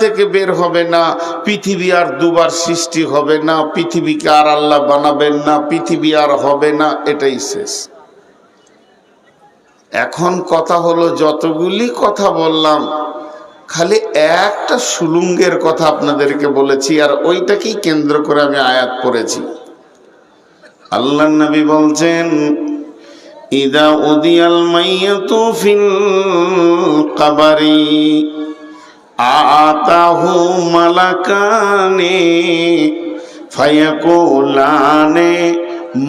থেকে বের হবে না, পৃথিবী আর দুবার সৃষ্টি হবে না, পৃথিবীকে আর আল্লাহ বানাবেন না, পৃথিবী আর হবে না, এটাই শেষ। এখন কথা হলো যতগুলি কথা বললাম, খালি একটা সুলুঙ্গের কথা আপনাদেরকে বলেছি, আর ওইটাকেই কেন্দ্র করে আমি আয়াত করেছি আল্লাহ নবী বলছেন, ইদা উদিয়াল মাইয়াতু ফিল কাবারি। আতাহু মালাকানে ফায়াকুলানে,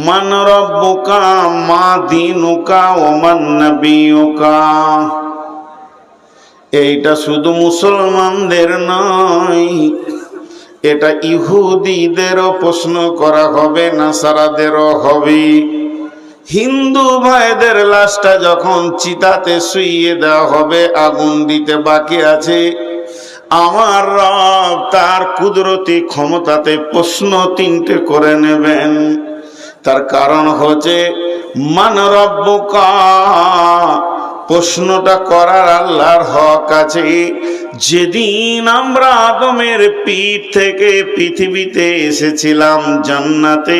মান রব্বুকা মা দিনুকা ও মান নবিয়ুকা। এইটা শুধু মুসলমানদের নয়, এটা ইহুদিদেরও প্রশ্ন করা হবে, নাসারাদেরও হবে। হিন্দু ভাইদের লাশটা যখন চিতাতে শুইয়ে দেওয়া হবে, আগুন দিতে বাকি আছে। আমার রব তার কুদরতি ক্ষমতাতে প্রশ্ন তিনটে করে নেবেন। তার কারণ হচ্ছে, মান রব্বকা, প্রশ্নটা করার আল্লাহর হক আছে। যেদিন আমরা আদমের পিঠ থেকে পৃথিবীতে এসেছিলাম জান্নাতে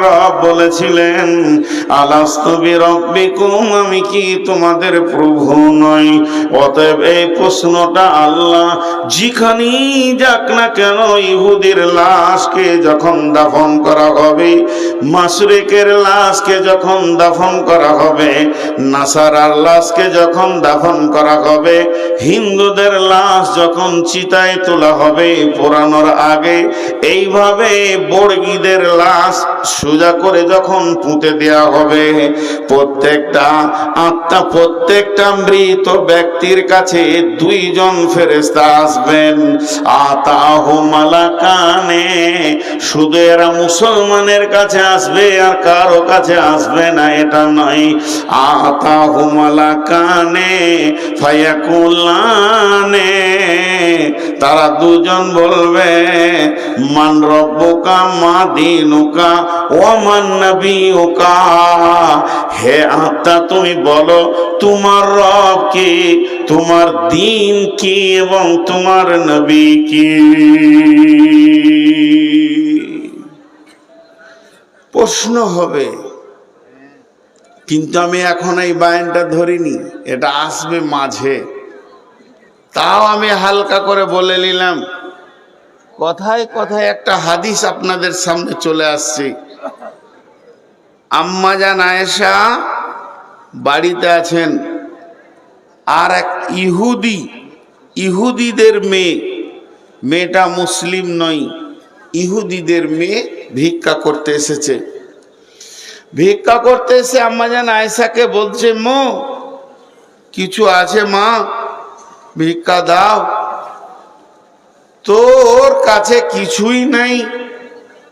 রব বলেছিলেন আলাস্তবি রব্বিকুম আমি কি তোমাদের প্রভু নই? অতএব এই প্রশ্নটা আল্লাহ যেখানেই যাক না কেন ইহুদির লাশকে যখন দাফন করা হবে মাসুরিকের লাশকে যখন দাফন করা হবে, নাসারার লাশকে যখন দাফন করা হবে, হিন্দুদের লাশ যখন চিতায় তোলা হবে পোড়ানোর আগে, এইভাবে বর্গীদের লাশ সোজা করে যখন পুঁতে দেওয়া হবে, প্রত্যেকটা আত্মা, প্রত্যেকটা মৃত ব্যক্তির কাছে দুইজন ফেরেস্তা আসবেন। আতাহ শুধু এরা মুসলমানের কাছে আসবে আর কারও কাছে আসবে না, এটা নয়। আতাহ মালাকানে ফায়াকুলানে তারা দুজন বলবে, মান রব্বকা মা দিনুকা ও মান নবিউকা হে আত্মা, তুমি বলো, তোমার রব কি? তোমার দিন কি এবং তোমার নবী কি? প্রশ্ন হবে, কিন্তু আমি এখন এই বায়নটা ধরিনি, এটা আসবে মাঝে। তাও আমি হালকা করে বলে নিলাম, কথায় কথায় একটা হাদিস আপনাদের সামনে চলে আসছে। আম্মাজান আয়েশা বাড়িতে আছেন। আর এক ইহুদি, ইহুদিদের মেয়ে। মেয়েটা মুসলিম নয়, ইহুদিদের মেয়ে ভিক্ষা করতে এসেছে। ভিক্ষা করতে এসে আম্মা আম্মাজান আয়েশাকে বলছে, মো, কিছু আছে মা, ভিক্ষা দাও। তোর কাছে কিছুই নাই।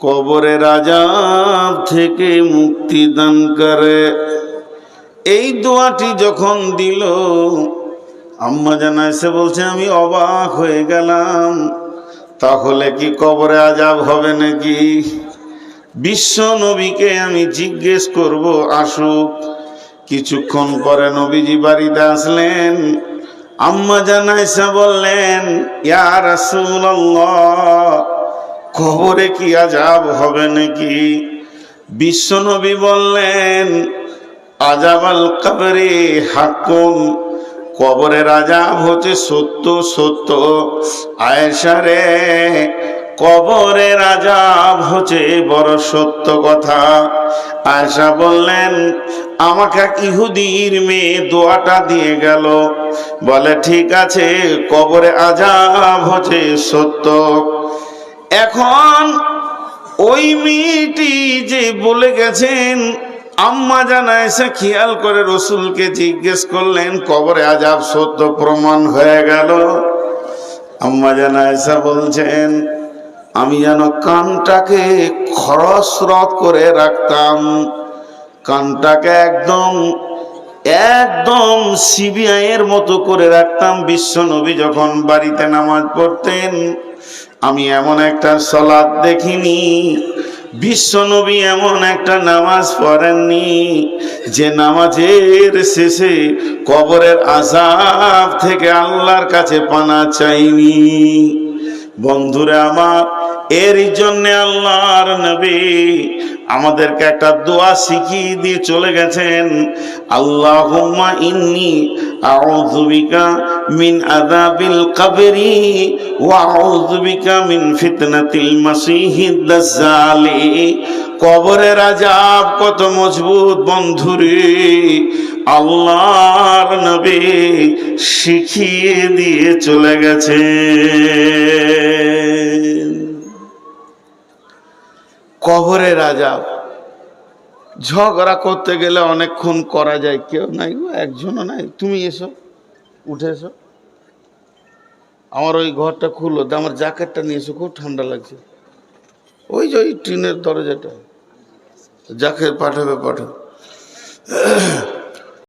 কবরের আজাব থেকে মুক্তি দান করে। এই দোয়াটি যখন দিল, আম্মা জানা এসে বলছে, আমি অবাক হয়ে গেলাম। তাহলে কি কবরে আজাব হবে নাকি? বিশ্ব নবীকে আমি জিজ্ঞেস করব, আসুক। কিছুক্ষণ পরে নবীজি বাড়িতে আসলেন। আম্মা জানাইসা বললেন, ইয়া রাসূলুল্লাহ কবরে কি আজাব হবে নাকি? বিশ্বনবী বললেন আজাবাল কবরে হাকুম কবরের রাজা হচ্ছে সত্য সত্য। আয়েশা রে, কবরের রাজা হচ্ছে বড় সত্য কথা। আয়েশা বললেন, আমাকে ইহুদির মেয়ে দোয়াটা দিয়ে গেল। বলে, ঠিক আছে, কবরে আজাব হচ্ছে সত্য। এখন ওই মেয়েটি যে বলে গেছেন, আম্মা জানা এসে খেয়াল করে রসুলকে জিজ্ঞেস করলেন, কবরে আজাব সত্য প্রমাণ হয়ে গেল? আম্মা জানা এসে বলছেন, আমি যেন কানটাকে খরস্রত করে রাখতাম। কানটাকে একদম একদম সিবিআই এর মতো করে রাখতাম। বিশ্ব নবী যখন বাড়িতে নামাজ পড়তেন আমি এমন একটা সলাদ দেখিনি। বিশ্বনবী এমন একটা নামাজ পড়েননি। যে নামাজের শেষে কবরের আজাব থেকে আল্লাহর কাছে পানা চাইনি। বন্ধুরা আমার এর জন্য আল্লাহর নবী আমাদেরকে একটা দোয়া শিখিয়ে দিয়ে চলে গেছেন। আল্লাহুম্মা ইন্নি আউযু বিকা মিন আযাবিল কবরি ওয়া আউযু বিকা মিন ফিতনাতিল মাসিহিদ দাজ্জালি। কবরের আজাব কত মজবুত বন্ধুরে আল্লাহর নবী শিখিয়ে দিয়ে চলে গেছে কবরের রাজা। ঝগড়া করতে গেলে অনেকক্ষণ করা যায়, কেউ নাই গো, একজনও নাই। তুমি এসো, উঠে এসো। আমার ওই ঘরটা খুললো তো আমার জ্যাকেটটা নিয়ে এসো, খুব ঠান্ডা লাগছে। ওই যে ওই টিনের দরজাটা। জ্যাকেট পাঠাবে পাঠাবে